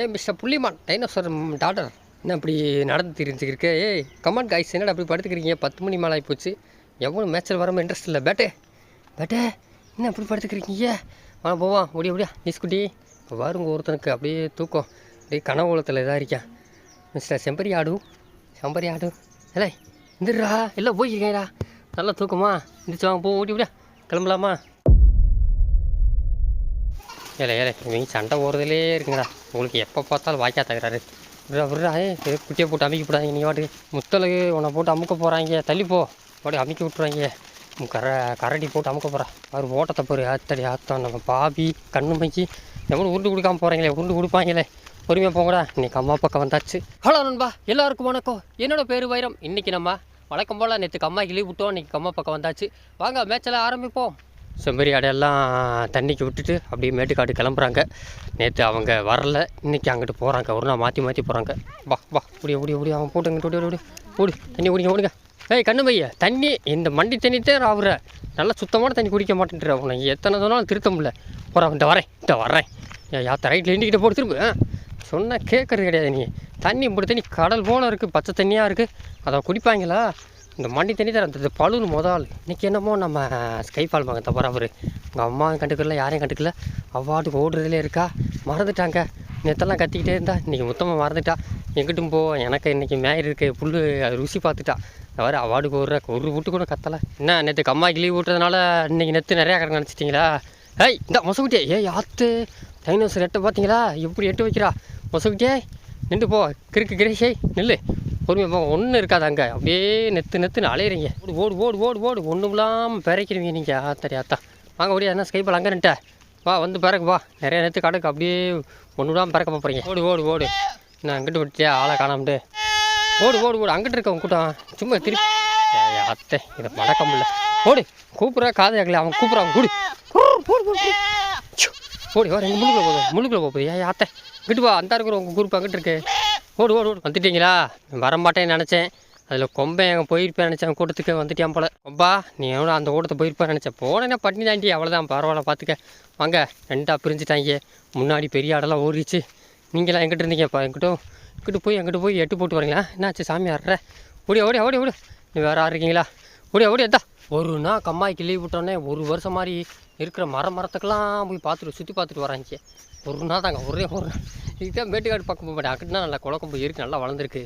ஏய் மிஸ்டர் புள்ளிமான் dinosaur doctor என்ன இப்படி நடந்து தெரிஞ்சுக்கிருக்கு? ஏய் கமான் காய்ஸ் என்னடா அப்படி படுத்துக்கிறீங்க? பத்து மணி மேலே ஆகிப்போச்சு எவ்வளோ மேட்ச்சில் வராமல் இன்ட்ரெஸ்ட் இல்லை. பேட்டே பேட்டே என்ன அப்படி படுத்துக்கிறீங்க? வா போவான் ஓடியா ஓடியா நீஸ்குட்டி இப்போ வருங்க ஒருத்தனுக்கு. அப்படியே தூக்கம். அப்படியே கனவுலத்தில் இதாக இருக்கேன் மிஸ்டர் செம்பரி ஆடு செம்பரி ஆடு இல்லை எந்திரா இல்லை போய்க்கிறீங்கடா நல்லா தூக்கமா? எந்திரிச்சு வாங்க போ ஓடி ஓடியா. கிளம்பலாமா? ஏலே ஏலே இவங்க சண்டை போகிறதுலே இருக்குங்கடா. உங்களுக்கு எப்போ பார்த்தாலும் வாய்க்கா தகுறாரு விட்றா விட்றா குட்டியை போட்டு அமுக்கி போடாங்க நீ வாட்டு முத்தலுக்கு உன்னை போட்டு அமுக்க போகிறாங்க தள்ளிப்போ அப்படி அமைக்க அமுக்கி விட்ருவாங்க கர கரடி போட்டு அமுக்க போகிறா அவர் ஓட்டத்தை போரு. ஆத்தடி ஆத்தம் நம்ம பாபி கண்ணு மைக்கி எவ்வளோ உருண்டு கொடுக்காம போகிறாங்களே உருண்டு கொடுப்பாங்களே. பொறுமையாக போங்கடா. இன்னைக்கு அம்மா பக்கம் வந்தாச்சு. ஹலோ நண்பா எல்லாருக்கும் வணக்கம். என்னோட பேர் வைரம். இன்னைக்கு நம்ம வழக்கம் போல் நேற்றுக்கு அம்மாக்கு லீவ் விட்டோம். இன்றைக்கி அம்மா பக்கம் வந்தாச்சு. வாங்க மேட்சில் ஆரம்பிப்போம். செம்பரி ஆடையெல்லாம் தண்ணிக்கு விட்டுட்டு அப்படியே மேட்டுக்காடு கிளம்புறாங்க. நேற்று அவங்க வரல. இன்னைக்கு அங்கிட்டு போகிறாங்க ஒரு நாள் மாற்றி மாற்றி போகிறாங்க வா வா. முடிய முடிய ஓடி. அவன் போட்டு அங்கிட்டு ஓடி ஓடி ஓடி. தண்ணி குடிங்க ஓடுங்க. ஏய் கண்ணு பைய தண்ணி இந்த மண்டி தண்ணி ஆகுற நல்லா சுத்தமான தண்ணி குடிக்க மாட்டேன்ற. உனக்கு எத்தனை சொன்னாலும் திருத்த முடியல. போகிறேன் இந்த வரேன் இந்த வரேன். ஏன் யாத்த ரைட்டில் இண்டிக்கிட்ட போட்டு திரும்ப. சொன்னால் கேட்குறது கிடையாது நீ. தண்ணி இப்படி தண்ணி கடல் போல இருக்குது பச்சை தண்ணியாக இருக்குது அதை குடிப்பாங்களா? இந்த மண்டி தண்ணி தான் அந்த பழுன்னு முதல். இன்றைக்கி என்னமோ நம்ம ஸ்கை பால் மகன் தப்பற அவர். உங்கள் அம்மா கண்டுக்கல யாரையும் கண்டுக்கல. அவ்வாட்டுக்கு ஓடுறதுலே இருக்கா? மறந்துட்டாங்க. நேற்றெல்லாம் கத்திக்கிட்டே இருந்தா இன்றைக்கி மொத்தமாக மறந்துட்டா. எங்கிட்டும் போ எனக்கு இன்றைக்கி மேயர் இருக்கு புல் அது ருசி பார்த்துட்டா. தவிர அவார்டுக்கு ஒரு ஒரு விட்டு கூட கத்தலை. என்ன நேற்று கம்மா லீவ் விட்டதுனால இன்றைக்கி நேற்று நிறையா கடை நினச்சிட்டிங்களா? ஏய் இந்த மொசகுட்டியே ஏய் ஆத்து. டைனோசர் எட்டை பார்த்தீங்களா எப்படி எட்டு வைக்கிறா? மொசகுட்டியே நின்று போ. கிறுக்கு கிரேஷே நில்லு. பொறுமையாக ஒன்றும் இருக்காது அங்கே அப்படியே நெத்து நெத்துன்னு அலையிறீங்க. ஓடு ஓடு ஓடு ஓடு ஓடு. ஒன்றும் இல்லாமல் பிறக்கிறீங்க நீங்கள் ஆத்தரி ஆத்தா வாங்க ஓடியா என்ன ஸ்கைப்பால் அங்கே நின்ட்ட வா வந்து பிறகு வா. நிறைய நெத்து கடக்கு அப்படியே ஒன்று விடாமல் பிறக்க போகிறீங்க ஓடு ஓடு ஓடு. நான் அங்கிட்டு விட்டியா ஆளை காணாமட்டு. ஓடு ஓடு ஓடு. அங்கிட்டு இருக்க உன் கூட்டம் சும்மா திருப்பி ஏய், அத்தை இதை மடக்க முடியல. ஓடு கூப்பிட்றா காதை ஆகல அவன் கூப்பிட்றான் கூடு. போடு போடு ஓடி வர எங்கள் முள்ளுக்குள்ள போதும். முள்ளுக்குள்ள போகுது ஏன் அத்தை. இங்கிட்டு வா அந்த இருக்கிற உங்கள் குரூப் அங்கிட்டு இருக்கு. ஓடு ஓடு ஓடு. வந்துட்டீங்களா? வரமாட்டேன்னு நினச்சேன். அதில் கொம்பை எங்கே போயிருப்பேன் நினச்சேன். கூட்டத்துக்கு வந்துட்டியான் போல். கொம்பா நீ எவ்வளோ அந்த கூட்டத்தை போயிருப்பேன் நினச்சேன். போனேன்னா பட்டினி தாண்டி அவ்வளோதான் பரவாயில்ல பார்த்துக்க வாங்க ரெண்டா பிரிஞ்சுட்டாங்க. முன்னாடி பெரிய ஆடெல்லாம் ஓடிச்சு நீங்களாம் எங்கிட்ட இருந்தீங்கப்பா எங்கிட்டும் இங்கிட்டு போய் எங்கிட்டு போய் எட்டு போட்டு வரீங்களா? என்னாச்சு சாமி ஆடுற ஓடி ஓடி ஓடி ஓடி. நீ வேறு ஆறு இருக்கீங்களா? ஓடி எதா ஒரு நாள் கம்மாய்க்கு லீவ் விட்டோன்னே ஒரு வருஷம் மாதிரி இருக்கிற மர மரத்துக்கெல்லாம் போய் பார்த்துட்டு சுற்றி பார்த்துட்டு வராங்க. ஒரு நாள் தாங்க. ஒரே ஒரு நாள். இதுதான் மேட்டுக்காடு பக்கம் போக மாட்டேன் அங்கிட்டு நல்லா குளக்கம்பு இருக்குது நல்லா வளர்ந்துருக்கு.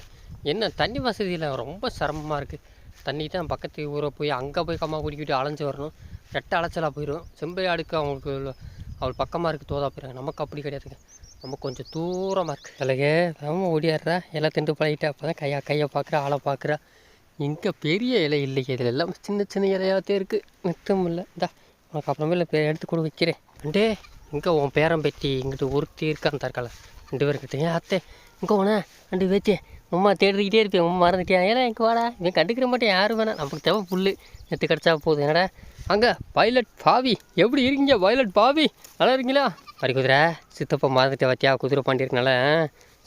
என்ன தண்ணி வசதியில் ரொம்ப சிரமமாக இருக்குது தண்ணி தான் பக்கத்து ஊரை போய் அங்கே போய் கம்மா குடிக்கிட்டு அலைஞ்சு வரணும். ரெட்டை அலைச்சலாக போயிடும் செம்பை அடுக்கு அவங்களுக்கு அவள் பக்கமாக இருக்குது தோதா போயிடுறாங்க நமக்கு அப்படி கிடையாதுங்க. நம்ம கொஞ்சம் தூரமாக இருக்குது இல்லைங்க நம்ம ஓடியாடுறா. எல்லாம் திண்டு பழகிட்டு அப்போ தான் கையா கையை பார்க்குற ஆளை பார்க்குறா. இங்கே பெரிய இலை இல்லைங்க இதில் எல்லாம் சின்ன சின்ன இலையாகத்தே இருக்குது நித்தம் இல்லை. இந்தா உனக்கு அப்புறமேல பே எடுத்து கொடு வைக்கிறேன். அண்டே இங்கே உன் பேரம் பெட்டி இங்கிட்டு ஒருத்தி இருக்கான் தற்கால. ரெண்டு பேரும் கிட்ட ஏன் அத்தை இங்கே போனே ரெண்டு பேத்தியே உம்மா தேடிக்கிட்டே இருப்பேன் உமா மறந்துட்டியா? ஏன்னா இங்கே வாடா. இவன் கண்டுக்கிற மாட்டேன் யாரும் வேணாம். நமக்கு தேவை புல் நேற்று கிடச்சா போதும். என்னடா? அங்கே பைலட் பாவி. எப்படி இருக்கீங்க பைலட் பாவி? நல்லா இருக்கீங்களா? மறி குதிரை சித்தப்பா மறந்துட்டேன் வத்தியா குதிரை பாண்டியிருக்கனால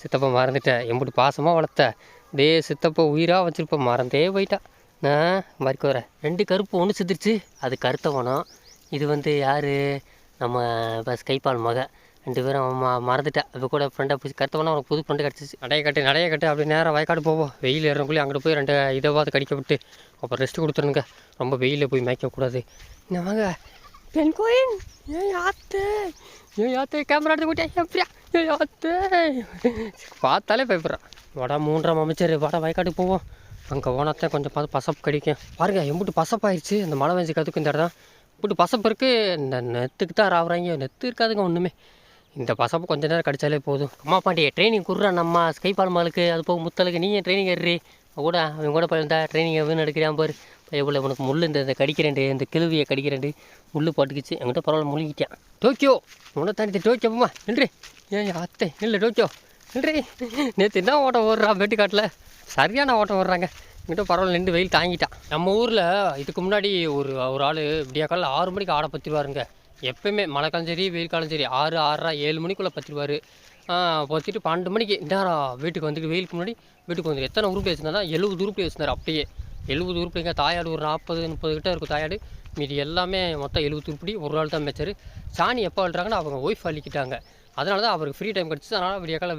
சித்தப்பா மறந்துட்டேன் எம்பிட்டு பாசமாக வளர்த்த. டே சித்தப்பா உயிராக வச்சிருப்ப மறந்தே போயிட்டா. நான் மறி குதிரை. ரெண்டு கருப்பு ஒன்று சித்திருச்சு அது கருத்தவனம். இது வந்து யார்? நம்ம இப்போ ஸ்கைபால் மக. ரெண்டு பேரும் அவன் ம மறந்துட்டா. இப்போ கூட ஃப்ரெண்டாக போய் கருத்தவனா அவனுக்கு புது ஃப்ரெண்டு கிடச்சிச்சு. நடைய கட்டு நடைய கட்டு அப்படி நேராக வயக்காடு போவோம். வெயில் ஏறக்குள்ளே அங்கிட்டு போய் ரெண்டு இதை பார்த்து கடிக்க விட்டு அப்புறம் ரெஸ்ட் கொடுத்துருங்க ரொம்ப வெயிலில் போய் மேய்க்கக்கூடாது என்ன வாங்க. பெண் கோயின் ஏன் யாத்து ஏன் யாத்து கேமரா எடுத்து கூட்டியா? எப்படியா ஏன் யாத்து பார்த்தாலே பயப்படுறான். வடா மூன்றாம் அமைச்சர். வடா வயக்காட்டுக்கு போவோம். அங்கே போனாத்தான் கொஞ்சம் பார்த்து பசப்பு கிடைக்கும். பாருங்க எம்பிட்டு பசப்பாயிருச்சு. இந்த மழை பெஞ்சு கற்றுக்கு இந்த இடம் இப்படி பசப்பு இருக்குது இந்த நெத்துக்கு தான் ராவுறாங்க. நெத்து இருக்காதுங்க ஒன்றுமே இந்த பசப்பு கொஞ்ச நேரம் கடித்தாலே போதும். அம்மா பாண்டிய ட்ரைனிங் குடுறா நம்ம ஸ்கை அது போக முத்தலுக்கு நீங்கள் ட்ரைனிங் ஏறி கூட அவன் கூட போயிருந்தா ட்ரைனிங் எவ்வளோ எடுக்கிறான் பாரு. எவ்வளோ உனக்கு முள் இந்த இந்த கடிக்கிறேன்டு இந்த கிழுவியை கடிக்கிறேன்டு. முள் பட்டுக்குச்சு. என்கிட்ட பரவாயில்ல முழுகிட்டான் டோக்கியோ உன்னை தாண்டி டோக்கியோ அம்மா நின்று ஏன் அத்தை இல்லை டோக்கியோ. நின்று நேற்று என்ன ஓட்டம் ஓடுறான் வெட்டுக்காட்டில்? சரியான ஓட்டம் ஓடுறாங்க. என்கிட்ட பரவாயில்ல நின்று வெயில் தாங்கிட்டான். நம்ம ஊரில் இதுக்கு முன்னாடி ஒரு ஒரு ஆள் விடியா காலையில் ஆறு மணிக்கு ஆடை பற்றிடுவாருங்க எப்பயுமே மழை காலம் சரி வெயில் காலம் சரி ஆறு ஆறரை ஏழு மணிக்குள்ளே பற்றிடுவார் பற்றிட்டு பன்னெண்டு மணிக்கு நேரம் வீட்டுக்கு வந்துட்டு வெயிலுக்கு முன்னாடி வீட்டுக்கு வந்து எத்தனை உருப்படி வச்சுருந்தா எழுபது உருப்படி வச்சுருந்தார் அப்படியே. எழுபது உருப்படிங்க தாயாடு ஒரு நாற்பது முப்பது கிட்ட இருக்கும் தாயாடு. மீதி எல்லாமே மொத்தம் எழுபது உருப்படி ஒரு ஆள் தான் மேய்ச்சாரு சாணி எப்போ அழுறாங்கன்னா அவங்க ஒய்ஃப் அள்ளிக்கிட்டாங்க. அதனால தான் அவருக்கு ஃப்ரீ டைம் கிடச்சி அதனால் விடிய கால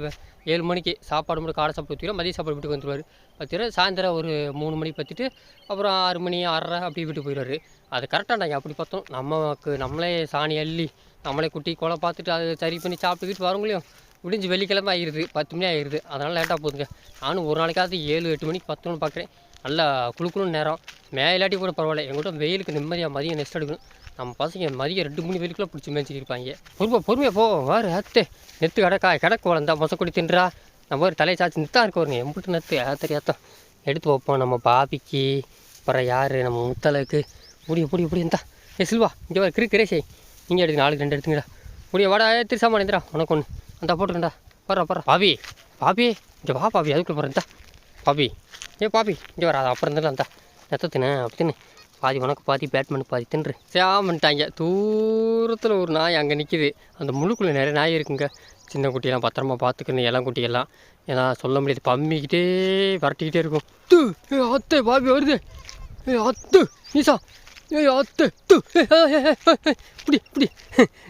ஏழு மணிக்கு சாப்பாடு மட்டும் காடை சாப்பிட்டு ஊற்றிடும் மதிய சாப்பாடு வீட்டுக்கு வந்துடுவார் பத்திர சாயந்தரம் ஒரு மூணு மணிக்கு பற்றிட்டு அப்புறம் ஆறு மணி ஆறரை அப்படி வீட்டுக்கு போயிடுவார். அது கரெக்டாண்டாங்க அப்படி பார்த்தோம். நமக்கு நம்மளே சாணி அள்ளி நம்மளே குட்டி கொலை பார்த்துட்டு அது சரி பண்ணி சாப்பிட்டுக்கிட்டு வரவங்களையும் விடிஞ்சு வெள்ளிக்கிழமை ஆகிடுது பத்து மணி ஆகிடுது அதனால் லேட்டாக போகுதுங்க. நானும் ஒரு நாளைக்காவது ஏழு எட்டு மணிக்கு பத்து மணி பார்க்குறேன். நல்லா குளுக்கணும்னு நேரம். மேலாட்டி கூட பரவாயில்ல. எங்கள்கிட்ட வெயிலுக்கு நிம்மதியாக மதியம் நெஸ்ட் எடுக்கணும். நம்ம பசங்க மதியம் ரெண்டு மூணு வெயிலுக்குள்ள பிடிச்சி மேய்ச்சிட்டு இருப்பாங்க. பொறுமை பொறுமையாக போ. வாரு அத்தே. நெத்து கிடக்கா கிடக்கு வளர்ந்தா மொசக்குடி தின்றா. நம்ம ஒரு தலையை சாச்சு நித்தா இருக்க வருங்க எம்பிட்டு நெத்து தெரியாத்தான் எடுத்து வைப்போம் நம்ம பாபிக்கு. அப்புறம் யார்? நம்ம முத்தலுக்கு. முடிய புடி புடி இந்தா. ஏ சில்வா இங்கே வர கிரு கிரேஷே. இங்கே எடுத்து நாளைக்கு ரெண்டு எடுத்துங்கடா. முடிய வாடா திருசாமா நிந்திரா உனக்கு ஒன்று அந்த போட்டுக்கண்டா பரவா பரவா பாபி பாபி இங்கே வா பாபி அதுக்குள்ளே போகிறேன் இந்தா. பாபி ஏ பாபி இங்கே வர அது அப்புறம் இருந்தாலும் அந்த நெத்த தின்னு அப்படி தின்னு. பாதி உனக்கு பாதி பேட்மேன் பாதி தின்று. சாமன்ட்டாங்க தூரத்தில் ஒரு நாய் அங்கே நிற்கிது அந்த முழுக்குள்ள நிறைய நாய் இருக்குங்க. சின்ன குட்டியெல்லாம் பத்திரமா பார்த்துக்கணும் இளம் குட்டியெல்லாம். ஏன்னா சொல்ல முடியாது. பம்மிக்கிட்டே விரட்டிக்கிட்டே இருக்கும். ஏ அத்தை பாபி வருது. அத்து ஈசா ஏ அத்து து இப்படி இப்படி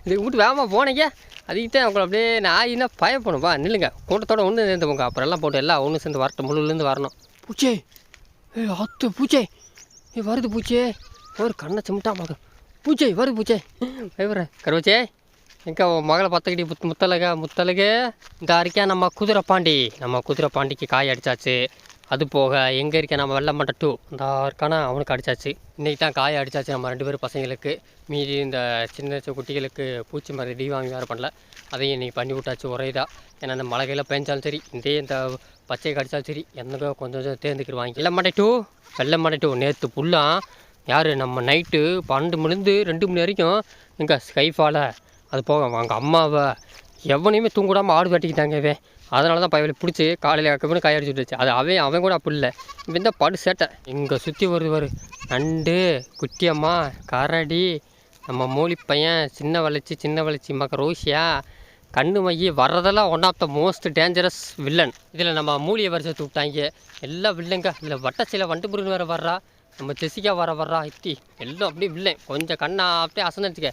இது விட்டு வேகமாக போனீங்க. அதுக்கு தான் அப்படியே நாயின்னா பயப்படும் வா நில்லுங்க. கூட்டத்தோட ஒன்று சேர்ந்து போங்க அப்புறம் எல்லாம் போட்டு எல்லாம் ஒன்று சேர்ந்து வரட்டும். முழுலேருந்து வரணும். பூச்சே. ஏ அத்து பூச்சே. ஏ வருது பூச்சே. ஒரு கண்ணை சிமிட்டா மக பூச்சே வருது பூச்சே. பயப்படுற கருவச்சே. எங்கே உன் மகளை பத்துக்கிட்டி முத் முத்தலக முத்தலகு இந்த அறிக்கா நம்ம குதிரை பாண்டி. நம்ம குதிரை பாண்டிக்கு காய் அடிச்சாச்சு. அது போக எங்கே இருக்க நம்ம வெள்ளம் மட்ட டூ இந்த இருக்கானா அவனுக்கு அடிச்சாச்சு. இன்றைக்கி தான் காய அடித்தாச்சு நம்ம ரெண்டு பேரும் பசங்களுக்கு. மீதி இந்த சின்ன சின்ன குட்டிகளுக்கு பூச்சி மருந்து டீ வாங்கி வேறு பண்ணல. அதையும் இன்றைக்கி பண்ணி விட்டாச்சு ஒரே இதாக ஏன்னா இந்த மழை பெஞ்சாலும் சரி இதே இந்த பச்சை கடித்தாலும் சரி எந்த கொஞ்சம் கொஞ்சம் தேர்ந்துக்கிடுவாங்க வெள்ளை மண்டை டூ வெள்ளை மட்டை டூ நேற்று புல்லாம் யார் நம்ம நைட்டு பன்னெண்டு மணிலேருந்து ரெண்டு மணி வரைக்கும் எங்கே ஸ்கைஃபாலை அது போக அவங்க அம்மாவை எவனையுமே தூங்கூடாமல் ஆடு வெட்டிக்கிட்டாங்க இவன். அதனால தான் பயவில் பிடிச்சி காலையில் கக்கப்புன்னு காய் அடிச்சு அது அவன் அவன் கூட அப்படி இல்லை. இவன் தான் படு சேட்டை. இங்கே சுற்றி வருது வரு நண்டு குட்டியம்மா கரடி நம்ம மூலி பையன் சின்ன வளர்ச்சி சின்ன வளர்ச்சி மக்க ரோஷியா கண்ணு மையி வர்றதெல்லாம் one of the most dangerous villain இதில் நம்ம மூலியை வரிசை விட்டாங்க. எல்லாம் வில்லங்க இதில் வட்டச்சில முருகன் வேறு வர்றா. நம்ம ஜெசிகா வர வர்றா. இத்தி எல்லாம் அப்படியே வில்லன் கொஞ்சம் கண்ணை அப்படியே அசந்துச்சுக்க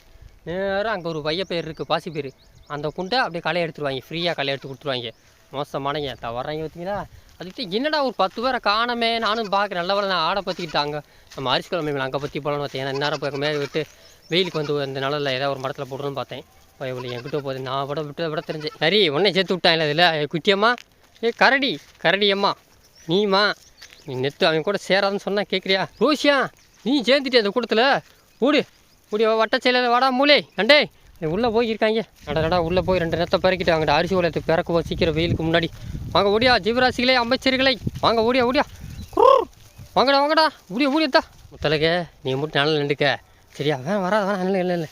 நேராக அங்கே ஒரு வைய பேர் இருக்குது பாசி பேர் அந்த குண்டை அப்படியே களை எடுத்துருவாங்க. ஃப்ரீயாக களை எடுத்து கொடுத்துருவாங்க. மோசமானங்க த வர்றாங்க பார்த்தீங்களா? அதுக்கிட்ட என்னடா ஒரு பத்து பேரை காணமே நானும் பார்க்குறேன். நல்ல வேலை நான் ஆடை பற்றிக்கிட்டாங்க நம்ம அரிசி கிழமை அங்கே பற்றி போகலான்னு பார்த்தேன். ஏன்னா இந்நேரம் போய் மேலே விட்டு வெயிலுக்கு வந்து அந்த நிழல்ல ஏதாவது ஒரு மரத்தில் போடணும்னு பார்த்தேன். பயவில் என்கிட்ட போகுது நான் விட விட்டு விட தெரிஞ்சேன். சரி உடனே சேர்த்து விட்டாங்களே இதில். குட்டியம்மா? ஏ கரடி கரடி அம்மா. நீம்மா. நீ நெத்து அவன் கூட சேராதுன்னு சொன்னால் கேட்குறியா? ரோஷியா நீ சேர்ந்துட்டே அந்த கூட்டத்தில்? ஓடு ஓடி வட்ட செயலில் வாடா மூளை. நண்டே உள்ளே போய் இருக்காங்க உள்ளே போய் ரெண்டு நேரத்தை பிறக்கிட்டு அங்கிட்ட அரிசி உலகத்துக்கு பிறக்குவோம் சீக்கிரம் வெயிலுக்கு முன்னாடி. வாங்க ஓடியா ஜீவராசிகளே அமைச்சர்களே. வாங்க ஓடியா ஓடியா. வாங்கடா வாங்கடா. ஓடியா ஓடியத்தா முத்தலக நீ மட்டும் நிழல் நின்றுக்க. சரியா வேணாம் வராத வேணாம் இல்லை இல்லை இல்லை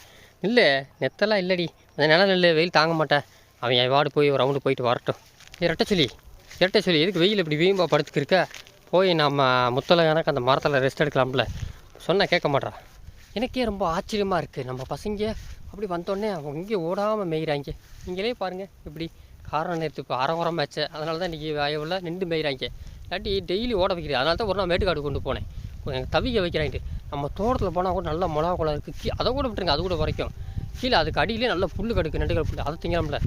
இல்லை நெத்தெல்லாம் இல்லடி. அந்த நிழல் இல்லை வெயில் தாங்க மாட்டேன். அவன் என் வாடு போய் ஒரு ரவுண்டு போயிட்டு வரட்டும். இரட்டை சொல்லி இரட்டை சொல்லி எதுக்கு வெயில் இப்படி வீம்பா படுத்துக்கிருக்க? போய் நம்ம முத்தலை எனக்கு அந்த மரத்தில் ரெஸ்ட் எடுக்கலாம்ல. சொன்னால் கேட்க மாட்றா. எனக்கே ரொம்ப ஆச்சரியமாக இருக்குது நம்ம பசங்க அப்படி வந்தோடனே அவங்க இங்கே ஓடாமல் மேய்கிறாங்க நீங்களே பாருங்கள் இப்படி காரணம் நேற்று இப்போ அரை உரம் மேட்ச்சு அதனால தான் இன்றைக்கி வயவில் நின்று மேய்கிறாங்க இல்லாட்டி டெய்லி ஓட வைக்கிறது. அதனால தான் ஒரு நாள் மேட்டுக்காடு கொண்டு போனேன். எங்கள் தவிக்க வைக்கிறாங்க. நம்ம தோட்டத்தில் போனால் கூட நல்ல மிளகா குளம் இருக்குது கீ அதை கூட விட்டுருங்க. அது கூட வரைக்கும். கீழே அதுக்கு அடியிலே நல்லா புல் கடுக்கு நண்டுகள் புல் அதை திங்கலாம்ல.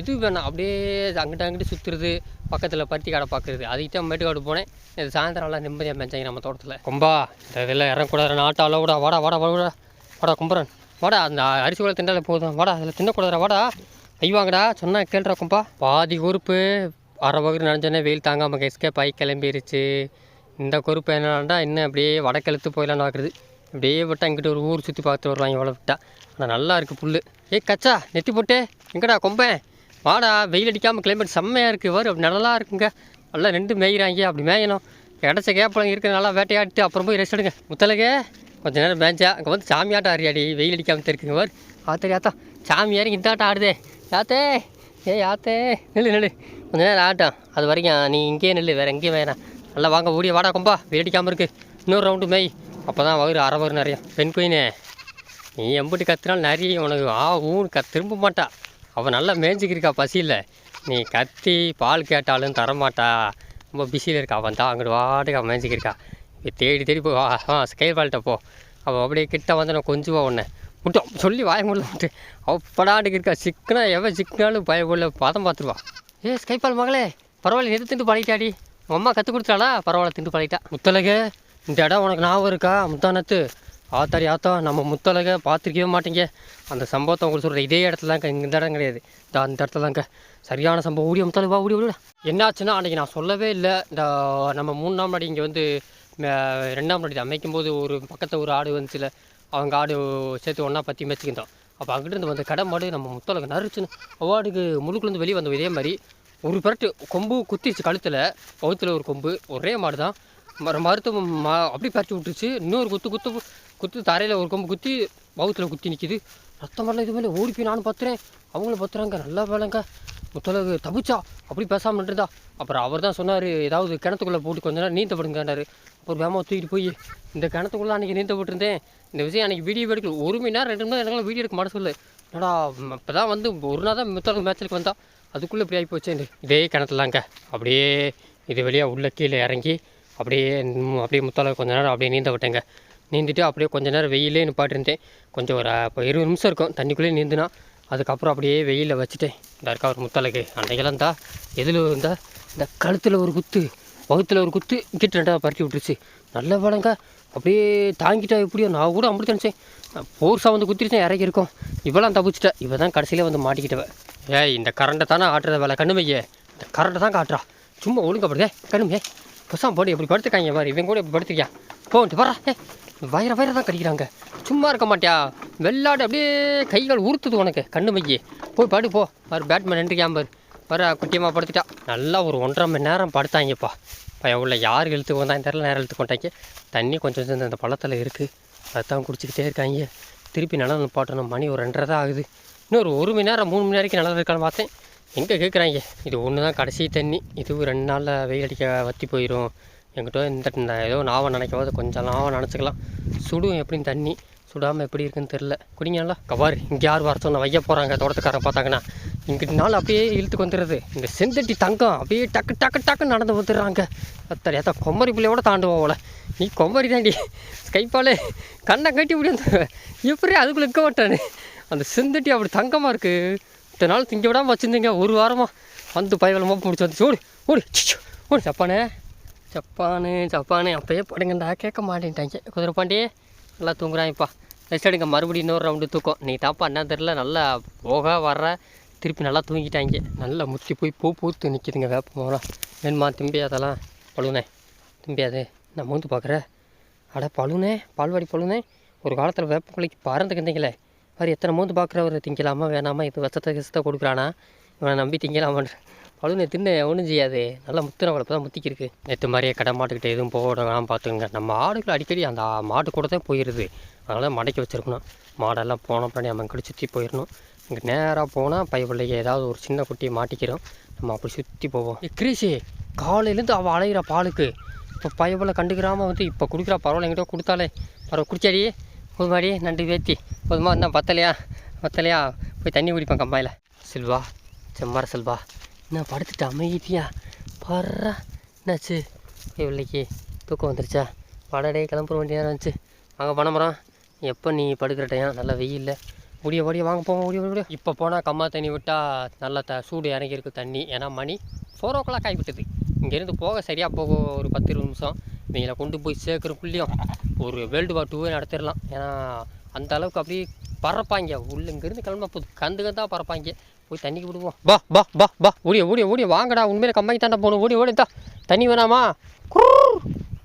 இது வேணாம். அப்படியே அங்கிட்ட அங்கிட்டு சுற்றுறது பக்கத்தில் பருத்தி கடை பார்க்குறது அதுக்கு தான் மேட்டுக்காடு போனேன். இது சாயந்தரம் எல்லாம் நிம்மதியாக மேய்ச்சாங்க நம்ம தோட்டத்தில். கொம்பா இந்த இதெல்லாம் இறங்கக்கூடாது நாட்டை கூட வாடா வாடா வாடா வாடா. கும்பரன் வாடா அந்த அரிசி கூட திண்டாலே போதும். வாடா அதில் தின்னக்கூடாதுடா வாடா. ஐவாங்கடா சொன்னால் கேள்றா கும்பா பாதி கொறுப்பு. அரை பகுதி நனைஞ்சோடனே வெயில் தாங்காமல் எஸ்கேப் ஆகி கிளம்பிருச்சு. இந்த குறிப்பு என்னடா இன்னும் அப்படியே வடக்கெழுத்து போயிடலான்னு பார்க்குறது அப்படியே விட்டா இங்கிட்ட ஒரு ஊர் சுற்றி பார்த்து வருவாங்க இவ்வளோ விட்டா ஆனால் நல்லா இருக்குது புல் ஏய் கச்சா நெத்தி போட்டு. எங்கடா கொம்பேன் வாடா வெயில் அடிக்காமல் கிளைமேட் செம்மையாக இருக்குது வரும் அப்படி நல்லா இருக்குங்க. நல்லா ரெண்டு மேய்கிறாங்க அப்படி மேயணும். கிடச்ச கேப்பளம் இருக்குது நல்லா வேட்டையாடிட்டு அப்புறம் போய் ரெஸ்ட் எடுங்க. முத்தலகே கொஞ்ச நேரம் மேய்ச்சா அங்கே வந்து சாமியாட்டம் ஆறியாடி வெயில் அடிக்காமல் இருக்குங்க வர் ஆத்தரி ஆத்தா சாமியாரி இந்த ஆட்டம் ஆடுதே. யாத்தே ஏ யாத்தே நில்லு நில்லு. கொஞ்ச நேரம் ஆட்டம். அது வரைக்கும் நீ இங்கேயே நில்லு வேறு எங்கேயும் வேணாம் நல்லா வாங்க ஓடிய வாடா கொம்பா. வெயில் அடிக்காமல் இருக்கு. இன்னொரு ரவுண்டு மெய் அப்போ தான் வயிறு அரை வரும் நிறைய பெண் குயினே நீ எம்பிட்டு கத்துனாலும் நிறைய உனக்கு. ஆ ஊன் க திரும்ப மாட்டா. அவள் நல்லா மேய்ஞ்சிக்கிருக்கா பசியில். நீ கத்தி பால் கேட்டாலும் தரமாட்டா. ரொம்ப பிஸியில் இருக்கா. அவன் தான் அங்கிட்டு வாட்டுக்கு அவன் மேய்ஞ்சிக்கிருக்கா தேடி தேடி போ. ஆ ஸ்கேல் பால்கிட்ட போ. அவள் அப்படியே கிட்ட வந்து நான் கொஞ்சுவா உன்னை. விட்டோம் சொல்லி வாய முடியல விட்டு அப்படாட்டுக்கு இருக்கா சிக்கனா எவன் சிக்கனாலும் பயப்படல பதம் பார்த்துருவா. ஏ ஸ்கைபால் மகளே பரவாயில்ல எது திண்டு பழகிட்டாடி? உன் அம்மா கற்றுக் கொடுத்தாளா? பரவாயில்ல திண்டு பழகிட்டா. முத்தலகே இந்த இடம் உனக்கு ஞாபகம் இருக்கா? முத்தானத்து ஆத்தாரி ஆத்தா நம்ம முத்தலகை பார்த்துருக்கவே மாட்டீங்க. அந்த சம்பவத்தை உங்களுக்கு சொல்கிற இதே இடத்துல தாங்க இந்த இடம் கிடையாது. இந்த அந்த இடத்துல தாங்க சரியான சம்பவம். ஓடி முத்தலகு ஓடி ஓடி என்னாச்சுன்னா அன்றைக்கி நான் சொல்லவே இல்லை. இந்த நம்ம மூணு நாள் முன்னாடி இங்கே வந்து ரெண்டாம் முன்னாடி அமைக்கும் போது ஒரு பக்கத்தில் ஒரு ஆடு வந்துச்சுல அவங்க ஆடு சேர்த்து ஒன்றா பற்றி மேய்ச்சிக்கிட்டோம். அப்போ அங்கிட்டு வந்த கடை மாடு நம்ம முத்தலகு நறுச்சுன்னு அவார்டுக்கு முழுக்குலேருந்து வெளியே வந்தோம் இதே மாதிரி ஒரு பரட்டு கொம்பு குத்திச்சு கழுத்தில் பௌத்தில் ஒரு கொம்பு ஒரே மாடு தான். மறு மருத்துவம் மா அப்படி பறிச்சு விட்டுருச்சு. இன்னொரு குத்து குத்து குத்து தரையில் ஒரு கொம்பு குத்தி பௌத்தில் குத்தி நிற்கிது ரத்தம் வரல இது மேலே ஓடி போய் நானும் பார்த்துறேன் அவங்களும் பார்த்துறாங்க நல்லா வேலைங்க. முத்தலகு தப்பிச்சா அப்படி பேசாமல் இருந்தா அப்புறம் அவர் தான் சொன்னார் ஏதாவது கிணத்துக்குள்ளே போட்டு கொஞ்ச நேரம் நீந்த படுங்கன்னாரு அப்புறம் வேமா தூக்கிட்டு போய் இந்த கிணத்துக்குள்ளே அன்றைக்கி நீந்த போட்டிருந்தேன் இந்த விஷயம் அன்றைக்கி வீடியோ எடுக்கல. ஒரு மணி நேரம் ரெண்டு மணி நேரம் வீடியோ எடுக்க மாட்ட சொல்லு என்னடா இப்போ தான் வந்து ஒரு நாள் தான் முத்தலகு மேட்சலுக்கு வந்தா. அதுக்குள்ளே இப்படி ஆகி போச்சு. இதே கிணத்துலாங்க அப்படியே இது வழியாக உள்ள கீழே இறங்கி அப்படியே அப்படியே முத்தலகு கொஞ்ச நேரம் அப்படியே நீந்த விட்டேங்க. நீந்திட்டு அப்படியே கொஞ்ச நேரம் வெயிலே நிப்பாட்டிருந்தேன். கொஞ்சம் ஒரு இப்போ இருபது நிமிஷம் இருக்கும். தண்ணிக்குள்ளே நீந்துனா. அதுக்கப்புறம் அப்படியே வெயிலில் வச்சுட்டேன் இந்த இருக்கா ஒரு முத்தலகு அன்றைக்கெல்லாம் தான் எதில் இருந்தால் இந்த கழுத்தில் ஒரு குத்து வகுத்தில் ஒரு குத்து கிட்ட ரெண்டாவது பறிச்சு விட்டுருச்சு. நல்ல பழங்க அப்படியே தாங்கிட்டா எப்படியோ நான் கூட அப்படி நினச்சேன். போர்ஸாக வந்து குத்திருச்சேன் இறக்கி இருக்கோம். இவெல்லாம் தப்பிச்சிட்டேன் இவ தான் கடைசியில் வந்து மாட்டிக்கிட்டவ. ஏய் இந்த கரண்ட்டை தானே ஆட்டுறத வேலை. கண்ணுமையே இந்த கரண்ட்டை தான் காட்டுறா. சும்மா ஒழுங்கப்படுதே கண்ணுமையே பசங்க போடு எப்படி படுத்துக்காங்க பாரு. இவன் கூட இப்படி படுத்துக்கியா? போன்ட்டு வரா ஏ வயிற வயிற தான் கடிக்கிறாங்க. சும்மா இருக்க மாட்டியா? வெள்ளாடு அப்படியே கைகள் உறுத்துது உனக்கு கண்ணு மையே. போய் படு போ. பாரு பேட்மேன் நின்றுக்காம பாரு. வர குட்டியமாக படுத்துட்டா. நல்லா ஒரு ஒன்றரை மணி நேரம் படுத்தாங்கப்பா. பையன் உள்ள யார் இழுத்து வந்தாங்க தெரில நேரம் இழுத்து கொண்டாங்க தண்ணி கொஞ்சம் கொஞ்சம் அந்த பழத்தில் இருக்குது அதுதான் குடிச்சிக்கிட்டே இருக்காங்க. திருப்பி நல்லா நிப்பாட்டணும் மணி ஒரு ரெண்டரை தான் ஆகுது. இன்னொரு ஒரு மணி நேரம் மூணு மணி நேரம் நல்லா இருக்கான்னு பார்த்தேன். எங்கே கேட்குறாங்க இது ஒன்று தான் கடைசி தண்ணி. இதுவும் ரெண்டு நாளில் வெயில் அடிக்க வற்றி போயிடும் என்கிட்ட இந்த ஏதோ நாவை நினைக்கும் போது கொஞ்சம் நாவை நினச்சிக்கலாம். சுடும் எப்படின்னு தண்ணி சுடாமல் எப்படி இருக்குன்னு தெரில குடிங்களா கவார் இங்கே யார் வர சொன்ன வைய போகிறாங்க தோட்டத்துக்காரன் பார்த்தாங்கன்னா. இங்கிட்டு நாள் அப்படியே இழுத்துக்கு வந்துடுறது இந்த செந்தட்டி தங்கம் அப்படியே டக்கு டக்கு டக்குன்னு நடந்து வந்துடுறாங்க. அத்தனை ஏதா கொம்மரி பிள்ளையோட தாண்டுவோம் அவளை நீ கொம்மரி தாண்டி ஸ்கைப்பாலே கண்ணை கட்டி இப்படி வந்து எப்படி அதுக்குள்ளே இருக்க மாட்டானு. அந்த செந்தட்டி அப்படி தங்கமாக இருக்குது இத்தனை நாள் திங்க விடாமல் வச்சுருந்தீங்க. ஒரு வாரமாக வந்து பயவலமாக பிடிச்சி முடிச்சு வந்து ஓடு ஓடு சிச்சு, ஓடு சப்பானே. ஜப்பானு ஜப்பானு. அப்பயே படுங்கண்டா கேட்க மாட்டேன்ட்டாங்க. குதிரை பாண்டியே நல்லா தூங்குறாங்கப்பா ரெஸ்ட் எடுங்க. மறுபடியும் இன்னொரு ரவுண்டு தூக்கம். நீ தாப்பா என்ன தெரில நல்லா போக வர்ற. திருப்பி நல்லா தூங்கிட்டாங்க நல்லா முத்தி போய் பூ பூத்து நிற்கிதுங்க வேப்ப மரம். வேணுமா திம்பி அதெல்லாம்? பழுனே. திம்பியாது நான் மூந்து பார்க்குற? அட பழுனே. பால்வாடி பழுனே. ஒரு காலத்தில் வேப்பங்குழிக்கு பறந்து கிந்தீங்களே வேறு எத்தனை மூந்து பார்க்குறவர் திங்கலாமா வேணாமா இது வசத்தை கிசத்தை கொடுக்குறானா? இவனை நம்பி திங்கலாமான்ற பழுனே தின்னு ஒன்றும் செய்யாது. நல்லா முத்துற வளர்ப்பு தான் முத்திக்கிருக்கு. நேற்று மாதிரியே கடை மாட்டுக்கிட்ட எதுவும் போடலாம் விடாம நம்ம ஆடுகள் அடிக்கடி அந்த மாட்டு கூட தான் போயிடுது அதனால் மடக்கி வச்சுருக்கணும். மாடெல்லாம் போன பின்னாடி நம்ம கூட சுற்றி போயிடணும் இங்கே நேராக போனால் பைப்பிள்ளைக்கு ஏதாவது ஒரு சின்ன குட்டியை மாட்டிக்கிறோம். நம்ம அப்படி சுற்றி போவோம். கிரீஷி காலையிலேருந்து அவள் அலைகிற பாலுக்கு. இப்போ பைப்பில் கண்டுக்கிறாமல் வந்து இப்போ கொடுக்குறா. பரவாயில்ல எங்கிட்ட கொடுத்தாலே. பரவாயில்ல குடிச்சாடி. மாதிரி நண்டு வேத்தி. போதுமா என்ன பத்தலையா பத்தலையா போய் தண்ணி குடிப்பேன் கம்பாயில். செல்வா செம்மர செல்வா. என்ன படுத்துட்டு அமைதியா? பர்றா. என்னாச்சு? இவளைக்கு தூக்கம் வந்துருச்சா? படடே கிளம்புற வேண்டிய நேரம் வந்துச்சு வாங்க பணமரம் எப்போ நீ படுக்கிற டைம் நல்லா வெயில்ல முடிய ஓடிய வாங்க போவோம் ஓடிய ஓடிய இப்போ போனால் கம்மா தண்ணி விட்டால் நல்லா த சூடு இறங்கியிருக்கு தண்ணி. ஏன்னா மணி ஃபோர் ஓ கிளாக் ஆகிவிட்டது. இங்கேருந்து போக சரியாக போக ஒரு பத்து இருபது நிமிஷம். இவங்களை கொண்டு போய் சேர்க்குறக்குள்ளேயும் ஒரு வேர்ல்டு வார் டூவே நடத்திடலாம். ஏன்னா அந்த அளவுக்கு அப்படியே பறப்பாங்க உள்ள இங்கேருந்து கிளம்ப போகுது கந்து கந்தாக பறப்பாங்க போய் தண்ணிக்கு விடுவோம் பா பா பா பா ஓடிய ஓடிய ஓடிய. வாங்கடா உண்மையில கம்மாய்க்கு தாண்டா போகணும். ஓடி ஓடி தா தண்ணி வேணாமா? குரூர்,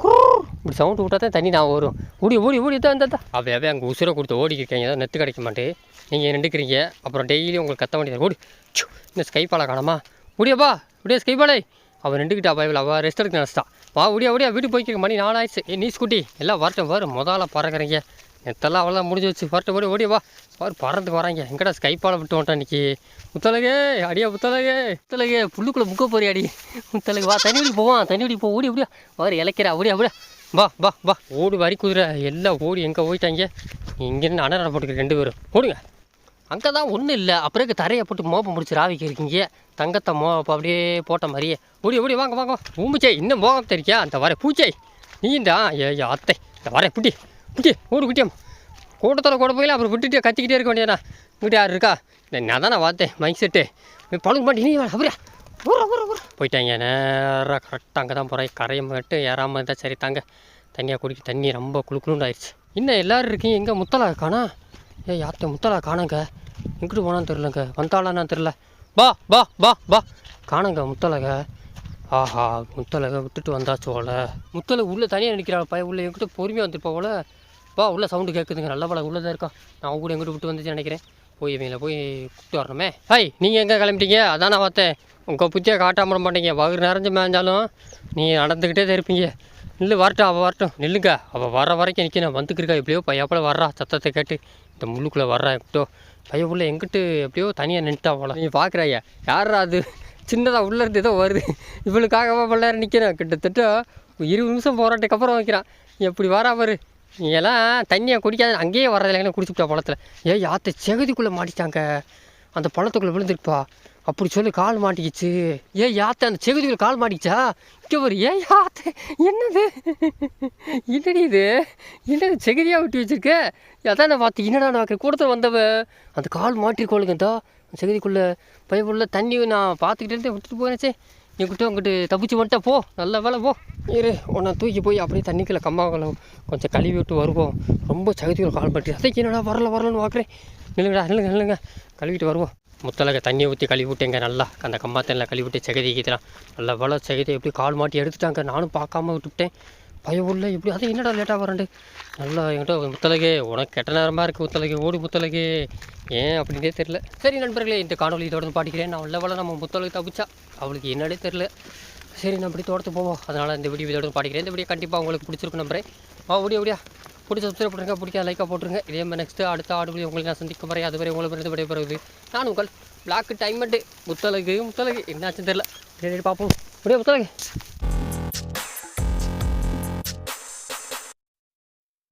குரூர். இப்படி சவுண்டு விட்டா தான் தண்ணி நான் வரும். ஓடி ஓடி ஓடி தான் இந்த அவை அவை அங்கே உசுரை கொடுத்து ஓடிக்கிருக்கீங்க ஏதோ நெத்து கிடைக்க மாட்டே நீங்கள் நின்றுக்கிறீங்க? அப்புறம் டெய்லி உங்களுக்கு கத்த வேண்டியது. ஓடி. இந்த ஸ்கைப்பாலை காணாமா? ஓடியாப்பா அப்படியே ஸ்கைப்பாலை. அவன் நின்றுக்கிட்டா பயவில் அவள் ரெஸ்ட் எடுக்க நினச்சிட்டா வா ஓடியா ஓடியா வீட்டுக்கு போய்க்க மணி நாலாயிடுச்சு. நீ ஸ்கூட்டி எல்லாம் வரட்டும் வரும் முதல்ல பறக்குறீங்க. நெத்தெல்லாம் அவ்வளோ முடிஞ்சு வச்சு. வரட்டும் ஓடி ஓடி வா. பாரு பறந்து வராங்க. எங்கடா ஸ்கைப்பால் விட்டு வந்துட்டான் இன்னைக்கு? முத்தலகே அடியா முத்தலகே முத்தலகே புல்லுக்குள்ளே முக்க போறியா அடி. முத்தலகு வா தண்ணி ஓடி போவான் தண்ணி ஓடி போ ஓடி ஓடியா. வாரு இலைக்கிறா ஓடியா அப்படியா வா வா வா. ஓடி வரி குதிரை எல்லாம் ஓடி எங்கே போயிட்டாங்க? இங்கேருந்து அனரடை போட்டுக்க ரெண்டு பேரும். ஓடுங்க. அங்கே தான் ஒன்றும் இல்லை. அப்புறம் தரையை போட்டு மோப்பம் முடிச்சு ராவிக்கு இருக்கீங்க. தங்கத்தை மோ அப்படியே போட்ட மாதிரியே. ஓடி ஓடி வாங்க வாங்க பூமிச்சை இன்னும் மோகம் தெரியா அந்த வர பூச்சை. நீ இந்த ஏ ஏ, அத்தை. இந்த வர புட்டி புட்டி ஓடு குட்டியம் கூட்டத்தில் கூட போயில அப்புறம் விட்டுட்டு கத்திக்கிட்டே இருக்க வேண்டியதா இங்கிட்ட யார் இருக்கா? இல்லை நான் தானே பார்த்தேன் மைக் செட்டு பழகு மாட்டி நீ அப்படியா? ஊரா ஊரா ஊரா போயிட்டாங்க நேராக கரெக்டாக அங்கே தான் போகிறேன் கரையை மட்டும் ஏறாமல் இருந்தால் சரி தாங்க. தண்ணியாக குடிக்க தண்ணி ரொம்ப குளுக்குளுண்டு ஆயிடுச்சு. இன்னும் எல்லோரும் இருக்கீங்க? எங்கே முத்தலா காணா? ஏ யார்கிட்ட முத்தலா காணங்க? எங்கிட்டு போனான்னு தெரிலங்க வந்தாளான்னு தெரில பா பா பா பா காணங்க முத்தலக. ஆஹா முத்தலக விட்டுட்டு வந்தாச்சு போல. முத்தலை உள்ளே தனியாக நிற்கிறாள் பையன். உள்ளே எங்கிட்ட பொறுமையாக வந்துருப்பா போல. பா உள்ள சவுண்டு கேட்குதுங்க நல்ல பழம் உள்ளே தான் இருக்கா. நான் கூட எங்கிட்ட விட்டு வந்துச்சு நினைக்கிறேன். போய் இவங்கள போய் கூப்பிட்டு வரணுமே. ஹாய் நீங்கள் எங்கே கிளம்பிட்டீங்க? அதான் நான் பார்த்தேன். உங்கள் புத்தியை காட்டாம மாட்டீங்க. வகுறு நிறைஞ்சு மேய்ஞ்சாலும் நீ நடந்துக்கிட்டே தான் இருப்பீங்க. நில்லு வரட்டும் அவள் வரட்டும். நில்லுங்க. அவள் வர வரைக்கும் நிற்கணும் வந்துக்கிருக்கா எப்படியோ பையப்பல வர்றா. சத்தத்தை கேட்டு இந்த முள்ளுக்குள்ளே வர்றா எப்படியோ பையன் உள்ள எங்கிட்டு எப்படியோ தனியாக நின்றுட்டா போல. நீ பார்க்குறாயா யாரா அது? சின்னதாக உள்ளே இருந்து ஏதோ வருது. இவளுக்காகவா இவ்வளோ நேரம் நிற்கிறேன் கிட்டத்தட்ட இருபது நிமிஷம் போராட்டக்கு அப்புறம் வைக்கிறான். எப்படி வரா பாரு. நீ எல்லாம் தண்ணியை குடிக்காத அங்கேயே வர்றதில்ல குடிச்சுட்டா பழத்தில். ஏ யாத்த செகுதிக்குள்ளே மாட்டிட்டாங்க. அந்த பழத்துக்குள்ளே விழுந்துருப்பா. அப்படி சொல்லி கால் மாட்டிக்கிச்சு. ஏ யாத்த அந்த செகுதிக்குள்ள கால் மாட்டிக்கிச்சா? இங்கே ஒரு ஏ யாத்த என்னது? என்னடி இது? என்னது செகுதியாக விட்டு வச்சிருக்க? அதான் நான் பார்த்து என்னடா நான் கூடத்தில் வந்தவன் அந்த கால் மாட்டிருக்கோளுங்கந்தா செகுதிக்குள்ளே பயப்புள்ள தண்ணி நான் பார்த்துக்கிட்டே இருந்தே விட்டுட்டு போயிடுச்சே என்கிட்ட உங்ககிட்ட தப்பிச்சு வந்துட்டா போ நல்ல வேலை போ. இரு உன்னை தூக்கி போய் அப்படியே தண்ணிக்குள்ளே கம்மாவில் கொஞ்சம் கழுவி விட்டு வருவோம். ரொம்ப சகதியில் கால் பண்ணி அதைக்கு என்னடா வரல வரலன்னு பார்க்குறேன் நில்லுங்கடா நில்லுங்க நில்லுங்க. கழுவிட்டு வருவோம். முத்தலக தண்ணியை ஊற்றி கழுவி விட்டேங்க நல்லா. அந்த கம்மாத்தனில் கழுவி விட்டு சகதி கீதலாம் நல்ல வேலை சகதி எப்படி கால் மாட்டி எடுத்துட்டாங்க. நானும் பார்க்காம விட்டுவிட்டேன் பயமுள்ள உள்ள எப்படி? அது என்னடா லேட்டாக வரண்டு நல்லா என்கிட்ட முத்தலகே உனக்கு கெட்ட நேரமாக இருக்குது முத்தலகே ஓடி முத்தலகே ஏன் அப்படின்னே தெரில சரி நண்பர்களே இந்த காணொலி தொடர்ந்து பாட்டிக்கிறேன் நான் உள்ள நம்ம முத்தலகு தப்பிச்சா அவளுக்கு என்னடே தெரில சரி நான் இப்படி தோட்டத்து போவோம். அதனால் இந்த வீடியோ இதோட பாடிக்கிறேன். இந்த வீடியோ கண்டிப்பாக உங்களுக்கு பிடிச்சிருக்கும் நம்புறேன் ஆ ஓடியா ஓடியா. பிடிச்ச சப்ஸ்கிரைப் பண்ணுங்க பிடிக்காத லைக்காக போட்டுருங்க. இதே மாதிரி நெக்ஸ்ட்டு அடுத்த ஆடுபடி உங்களுக்கு நான் சந்திக்கும் வரை அதுவரை உங்களுக்கு பிறந்து விடைபெறுவது நான் உங்கள் பிளாக் டைமண்டு முத்தலகு முத்தலகு என்னாச்சுன்னு தெரில சரி பார்ப்போம். அப்படியே முத்தலகு